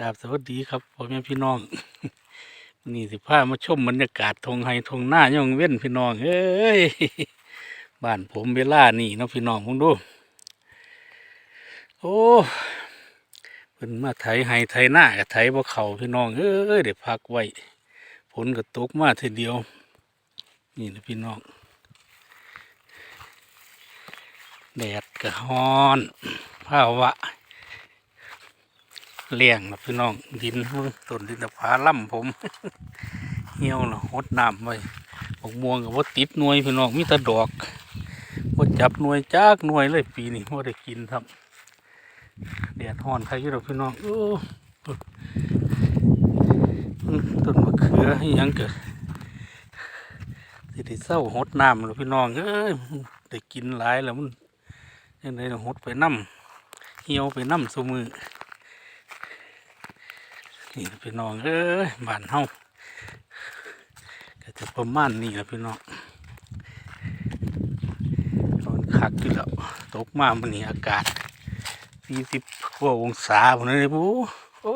ครับสวัสดีครับพ่อแม่พี่น้องนี่สิพามาชมบรรยากาศทงไฮทงหน้าย่องเว้นพี่น้องเอ้ยบ้านผมเวลานี่นะพี่น้องผมดู โอ้เพิ่นมาไถไฮไถหน้ากับไถบ่เขาพี่น้องเอ้ยเดี๋ยวพักไว้ฝนก็ตกมาทีเดียว นี่นะพี่น้องแดดก็ฮ้อนภาวะ เลี้ยงนะพี่น้องดินต้นดินผาล่ำผม เหี่ยวนะหดน้ำไว้บกม่วงกับว่าติดหน่วยพี่น้องมีแต่ดอกว่าจับหน่วยจากหน่วยเลยปีนี้ว่าได้กินครับแดดฮ้อนใครอยู่ดอกพี่น้องโอ้ต้นมะเขือยังเกิดสิได้เศร้าหดน้ำแล้วพี่น้องเอ้ยได้กินหลายแล้วมันยังไงหดไปน้ำเหี่ยวไปน้ำสมือ นี่พี่น้องเอ้ยบ้านเฮาก็จะประมาณนี้แหละพี่น้องตอนคักอยู่แล้วตกมามันนี้อากาศสี่สิบกว่าองศาผมเลยปูโอ้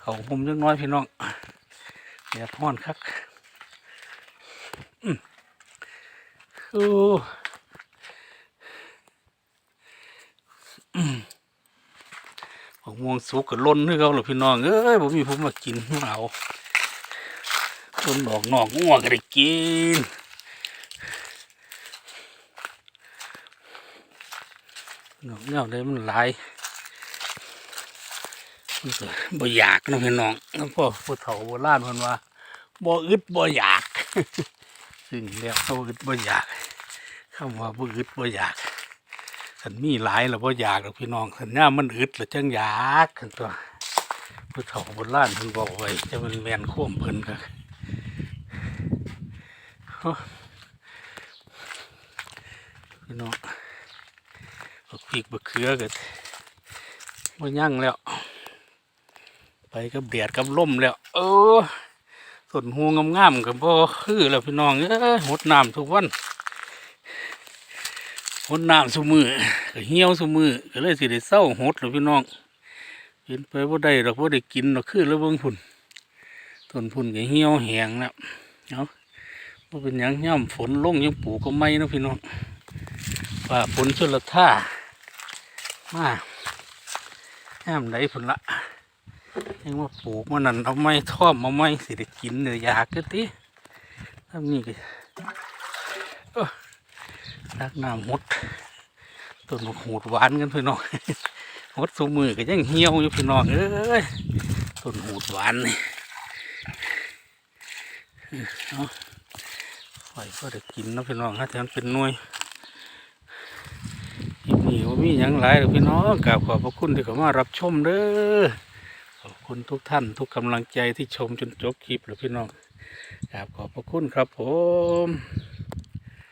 เขาผมจังน้อยพี่น้องแดดร้อนคักอืมโอ้อืม บักม่วงสุกกับล้นให้เขาหรอพี่น้องเอ้ยผมมีผมมากินเอาต้นดอกนอกงัวก็ได้กินดอกแนวได้มันหลายมันก็บ่อยากนาะพี่น้องแล้วพ่อผู้เฒ่าโบราณเพิ่นว่าบ่อึดบ่อยาก ซึ่งแล้วเขาอึดบ่อยากคำว่าบ่อึดบ่อยาก สันมีหลายแล้วพ่อยากหรอกพี่น้องสัญญามันอึดแล้วจังอยากกันตัวผู้เฒ่าโบราณเพิ่นบอกไว้จะมันแมนโค้มเพิ่นก็พี่น้องบักพริกบักเขือก็บ่ยั่งแล้ว ไปกับแดดกับลมแล้ว เออส่วนหูงามๆกับบ่อคือแล้วพี่น้องเอ้ยหดน้ำทุกวัน ดน้ำสมือก็เหี่ยวสมือก็เลยสิได้เศร้าหดหรอพี่น้องเห็นไปว่าได้หรอกว่าได้กินหรอกคือแล้วเบิ่งพุ่นต้นพุ่นก็เหี่ยวแหงแล้วเอาะว่าเป็นยังย่ำฝนลงยังปลูกก็ไม่นะพี่น้องฝ่าฝนชลท่ามาย่ำไหนพุ่นละยังว่าปลูกมันนั่นเอาไม้ทอมเอาไม้สิได้กินเนื้อยากก็ติทำนี่ก็ ตักน้ำหดต้นมะหูดหวานกันพี่น้องหดสูมือก็ยังเหี่ยวอยู่พี่น้องเอ้ยต้นหูดหวานนี่เอาไว้ก็ได้กินนะพี่น้องฮะแต่มันเป็นน่วยคลินี้ว่ามีหยังหลายหรอพี่น้องกราบขอบพระคุณที่เข้ามารับชมเด้อขอบคุณทุกท่านทุกกำลังใจที่ชมจนจบคลิปเลยพี่น้องกราบขอบพระคุณครับผม